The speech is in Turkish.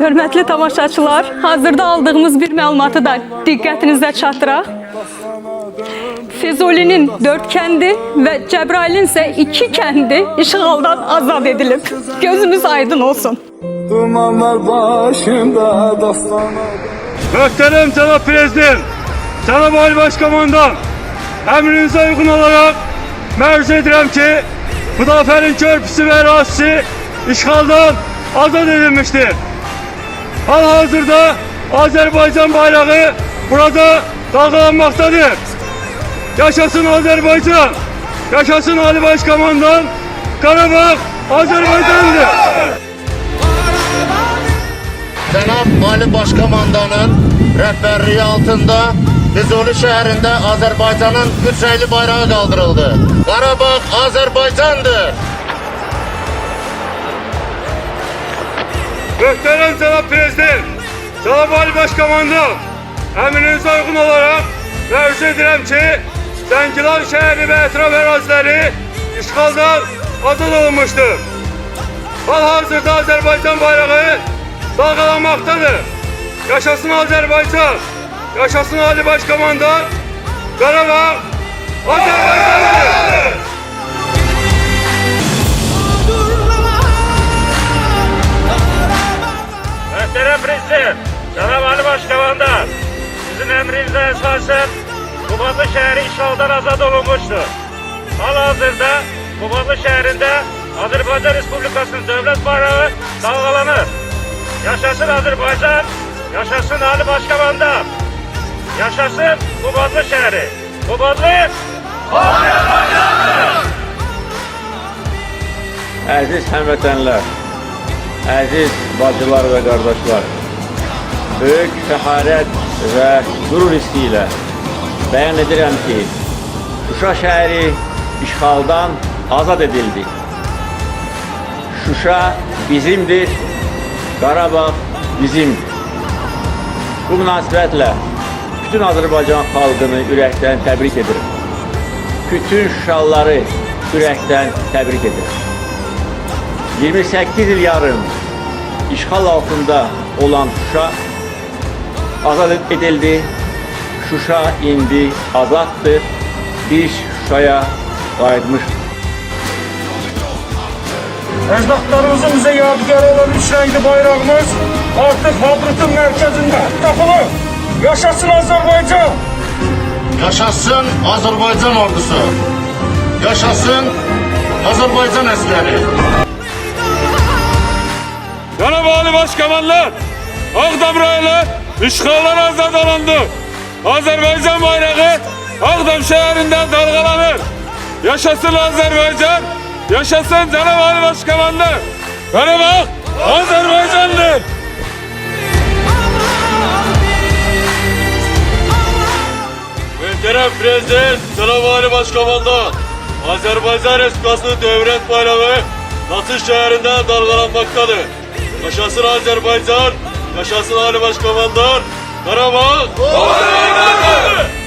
Hörmətli tamaşaçılar, hazırda aldığımız bir məlumatı da diqqətinizə çatdıraq. Füzulinin dört kəndi və Cəbrailin isə iki kəndi işğaldan azad edilib. Gözümüz aydın olsun. Dumanlar başında dastana Muhterem Cenab Prezident, Cenab Ali Başkomandan, emrinize uygun olarak merz edirəm ki, Müdafiənin körpüsü ve ərazisi işğaldan azad edilmiştir. Hal-hazırda Azerbaycan bayrağı burada dalgalanmaktadır. Yaşasın Azerbaycan, yaşasın Ali Başkomandan, Karabağ Azerbaycan'dır. Cənab Ali Başkomandanın rəhbərliyi altında Füzuli şəhərində Azərbaycanın üç bayrağı qaldırıldı. Qarabağ Azərbaycandır. Muhterem Cenab Prezident, Cenab Ali Başkomandan, emrinize uygun olarak mevzu edirəm ki, Zəngilan şəhəri və ətraf əraziləri işğaldan azad olunmuşdur. Hal-hazırda Azərbaycan bayrağı dalgalanmaktadır. Yaşasın Azərbaycan, yaşasın Ali Başkomandan, Qarabağ Azərbaycandır. Muhterem Prezident, Cenab Ali Başkomandan, sizin emrinize esasen Kubatlı şehri işgaldan azad olunmuştur. Hal-hazırda Kubatlı şehrinde Azerbaycan Respublikası'nın devlet bayrağı dalgalanır. Yaşasın Azerbaycan, yaşasın Ali Başkomandan, yaşasın Kubatlı şehri. Kubatlı Əziz həmvətənlər, əziz bacılar və qardaşlar, böyük fəxarət və qürur hissi ilə edirəm ki, Şuşa şəhəri işğaldan azad edildi. Şuşa bizimdir, Qarabağ bizimdir. Bu münasibətlə bütün Azərbaycan xalqını ürəkdən təbrik edirəm. Bütün Şuşalıları ürəkdən təbrik edirəm. 28 il yarım işğal altında olan Şuşa azad edildi. Şuşa indi azaddır. Biz Şuşaya qayıtmışıq. Ecdatlarımızın bize yadigar olan üç renkli bayrağımız artık Hadrut'un merkezinde takılı. Yaşasın Azerbaycan! Yaşasın Azərbaycan ordusu. Yaşasın Azərbaycan əskəri. Cenab Ali Başkomanlar, Ağdam rayonu işgaldan azad olundu. Azerbaycan bayrağı Ağdam şehrinde dalgalanır. Yaşasın Azerbaycan, yaşasın Cenab Ali Başkomanlar. Karabağ Azerbaycan'dır. Muhterem Prezident, Cenab Ali Başkomandan, Azerbaycan Respublikası Devlet Bayrağı Natış şehrinde dalgalanmaktadır. Yaşasın Azerbaycan, yaşasın Ali Başkomandan, Karabağ Azerbaycan'dır.